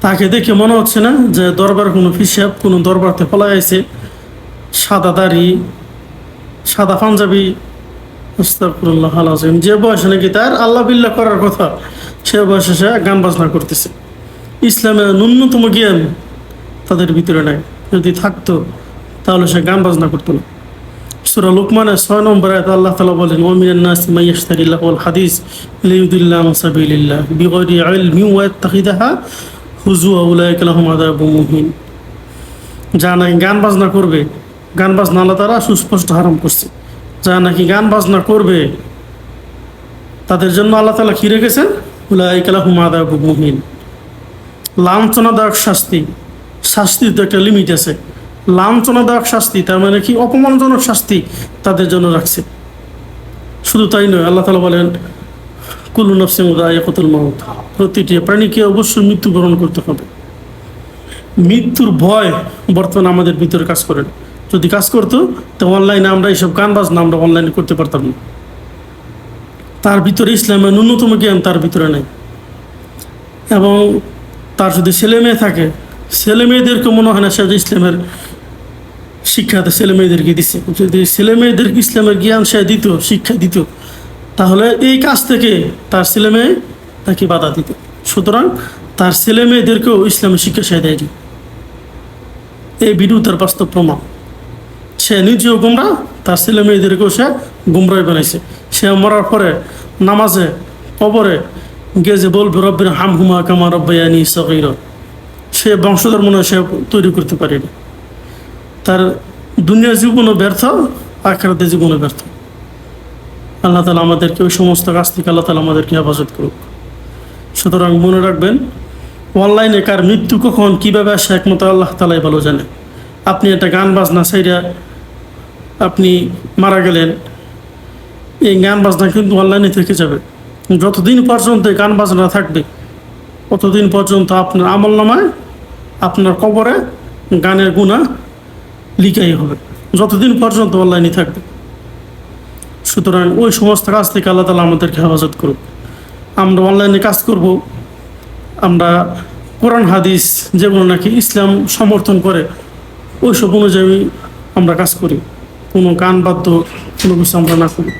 তাকে দেখে মনে হচ্ছে না যে দরবার কোনো হিসাব কোনো দরবারতে পলাই আছে সাদা দাড়ি, সাদা পাঞ্জাবি। আস্তাগফিরুল্লাহ আল আযীম। যে বয়সে নাকি তার আল্লাহ বিল্লাহ করার কথা, সে বয়সে সে গান বাজনা করতেছে। ইসলামের ন্যূনতম জ্ঞান তাদের ভিতরে নাই। যদি থাকতো, তাহলে সে গান বাজনা করতো না। সুরা লুকমানের ছয় নম্বর আয়াত আল্লাহ তালা বলেন ওমিনান নাস মাইয়াশতারিল্লাহ ওয়াল হাদিস লিউদুল্লাহ মাসাবিলিল্লাহ বিগয়রি ইলমি ওয়া ইয়াত্তাখিদাহা হুজুয়া উলাইকা লাহুম আযাবুম মুহিন। যা নাকি গান বাজনা করবে, গান বাজনা আল্লাহ তারা সুস্পষ্ট হারাম করছে। যা নাকি গান বাজনা করবে, তাদের জন্য আল্লাহ তালা কি রেখেছেন? উলাইকা লাহুম আযাবুম মুহিন। লাঞ্ছনাদায়ক শাস্তি। শাস্তির তো একটা লিমিট আছে। লাঞ্ছনাদায়ক শাস্তি, তার মানে কি অপমানজনক শাস্তি তাদের জন্য রাখছে। শুধু তাই নয়, আল্লাহ তালা বলেন, কুল্লু নফসিম কতুল মাউত। প্রতিটি প্রাণীকে অবশ্যই মৃত্যুবরণ করতে হবে। মৃত্যুর ভয় বর্তমানে আমাদের ভিতরে কাজ করেন যদি কাজ করতো, তো অনলাইনে আমরা এইসব গান বাজনা আমরা অনলাইনে করতে পারতাম না। তার ভিতরে ইসলামের ন্যূনতম জ্ঞান তার ভিতরে নেই। এবং তার যদি ছেলে মেয়ে থাকে ছেলে মেয়েদেরকে মনে হয় না সে ইসলামের শিক্ষাতে ছেলে মেয়েদেরকে দিছে। যদি ছেলে মেয়েদেরকে ইসলামের জ্ঞান সে দিত, শিক্ষা দিত, তাহলে এই কাজ থেকে তার ছেলে মেয়ে তাকে বাধা দিত। সুতরাং তার ছেলে মেয়েদেরকেও ইসলামের শিক্ষা সে দেয়নি। এই ভিডিও তার বাস্তব প্রমাণ। সে নিজেও গুমরা, তার ছেলে মেয়েদেরকেও সে গুমরাই বানাইছে। সে মরার পরে নামাজে, কবরে গেজে বলবে রব্বির হাম হুমা কামা রব্বায়ানি সগৈর। সে বংশধর মনে সে তৈরি করতে পারেনি তার দুনিয়ার জীবনও ব্যর্থ আখেরাতে জীবনও ব্যর্থ। আল্লাহ তালা আমাদেরকে ওই সমস্ত কাজ থেকে আল্লাহ তালা আমাদেরকে হেফাজত করুক। সুতরাং মনে রাখবেন, অনলাইনে কার মৃত্যু কখন, কীভাবে আসে, একমাত্র আল্লাহ তালাই ভালো জানে। আপনি একটা গান বাজনা সাইডা আপনি মারা গেলেন, এই গান বাজনা কিন্তু অনলাইনে থেকে যাবে। যতদিন পর্যন্ত গান বাজনা থাকবে ততদিন পর্যন্ত আপনার আমল নামায় আপনার কবরে গানের গুণা লিখাই হবে। যতদিন পর্যন্ত অনলাইনে থাকবে। সুতরাং ওই সমস্ত কাজ থেকে আল্লাহ তালা আমাদেরকে হেফাজত করুক। আমরা অনলাইনে কাজ করব। আমরা কোরআন, হাদিস যেগুলো নাকি ইসলাম সমর্থন করে ওই সব অনুযায়ী আমরা কাজ করি। কোনো গান বাদ্য কোনো কিছু আমরা না করি।